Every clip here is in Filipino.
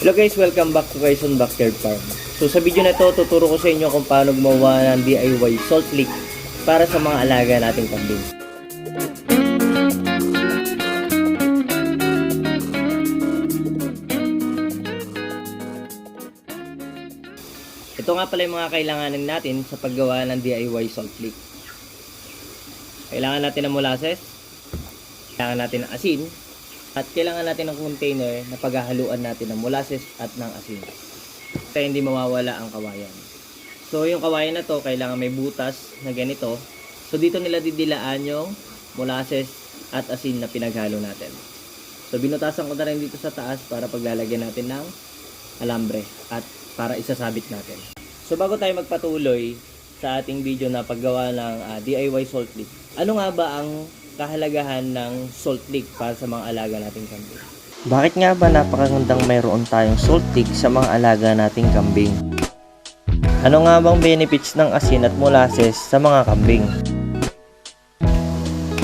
Hello guys, welcome back to Quezon Backyard Farm. So sa video na ito, tuturo ko sa inyo kung paano gumawa ng DIY salt lick para sa mga alaga nating kambing. Ito nga pala yung mga kailanganin natin sa paggawa ng DIY salt lick. Kailangan natin ng molasses, kailangan natin ng asin, at kailangan natin ng container na paghahaluan natin ng molasses at ng asin. Kaya hindi mawawala ang kawayan. So yung kawayan na to, kailangan may butas na ganito. So dito nila didilaan yung molasses at asin na pinaghalo natin. So binutasan ko na rin dito sa taas para paglalagyan natin ng alambre at para isasabit natin. So bago tayo magpatuloy sa ating video na paggawa ng ah, DIY salt lick, ano nga ba ang kahalagahan ng salt lick para sa mga alaga nating kambing? Bakit nga ba napakagandang mayroon tayong salt lick sa mga alaga nating kambing? Ano nga bang benefits ng asin at molasses sa mga kambing?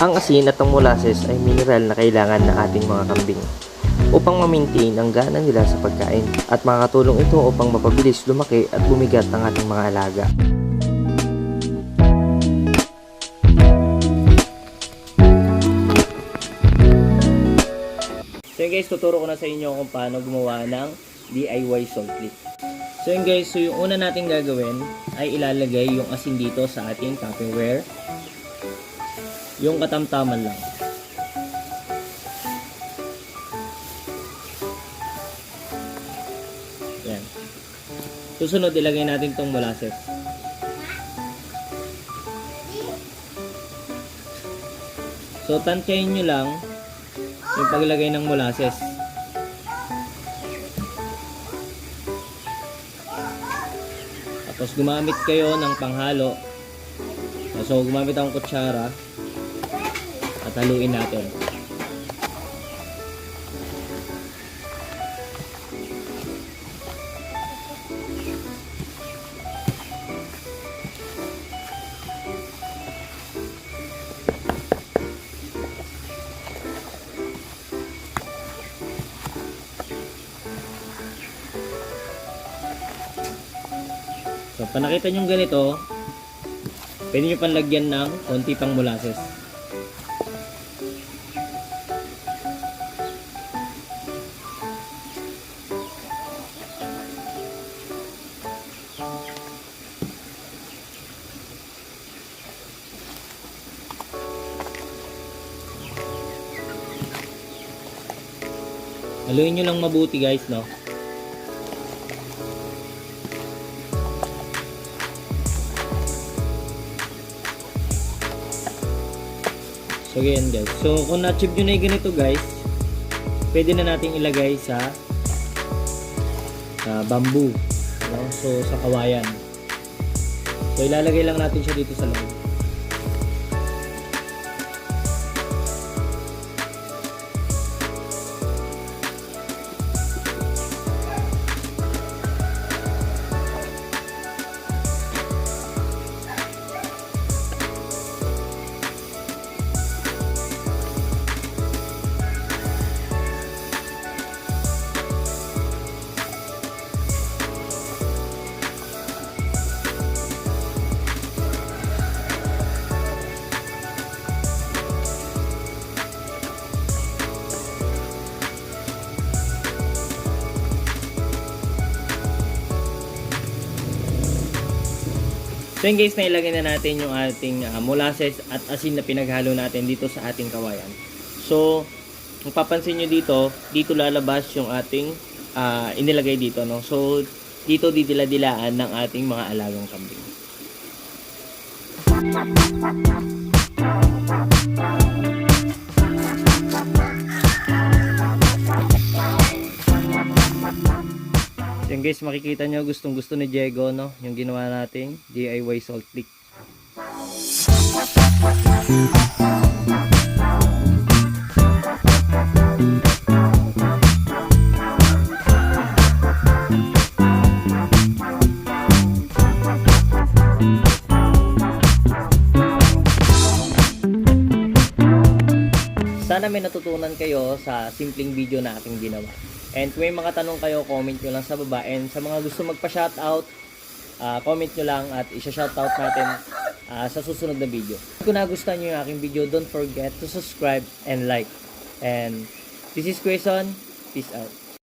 Ang asin at ang molasses ay mineral na kailangan ng ating mga kambing upang ma-maintain ang gana nila sa pagkain at makakatulong ito upang mapabilis lumaki at bumigat ang ating mga alaga. Yun guys, tuturo ko na sa inyo kung paano gumawa ng DIY salt lick. So yun guys, so yung una natin gagawin ay ilalagay yung asin dito sa ating Tupperware. Yung katamtaman lang. Yan. Susunod, ilagay natin tong molasses. So, tantyahin nyo lang yung paglagay ng molasses. Tapos gumamit kayo ng panghalo. So gumamit akong kutsara at haluin natin. So, pag nakita nyo ganito, pwede nyo panlagyan ng konti pang molasses. Haluin nyo lang mabuti guys, no? So, ganyan guys. So, kung na-achieve nyo na yung ganito guys, pwede na natin ilagay sa sa bamboo. No? So, sa kawayan. So, ilalagay lang natin siya dito sa loob. So guys, nailagay na natin yung ating ah, molasses at asin na pinaghalo natin dito sa ating kawayan. So, kung papansin nyo dito, dito lalabas yung ating ah, inilagay dito. No? So, dito didila-dilaan ng ating mga alagang kambing. Guys, makikita nyo gustong gusto ni Diego, no? Yung ginawa nating DIY salt lick. Sana may natutunan kayo sa simpleng video na ating ginawa. And kung may mga tanong kayo, comment nyo lang sa baba. And sa mga gusto magpa-shoutout, ah, comment nyo lang at isa-shoutout natin ah, sa susunod na video. Kung nagustuhan nyo yung aking video, don't forget to subscribe and like. And this is Quezon. Peace out.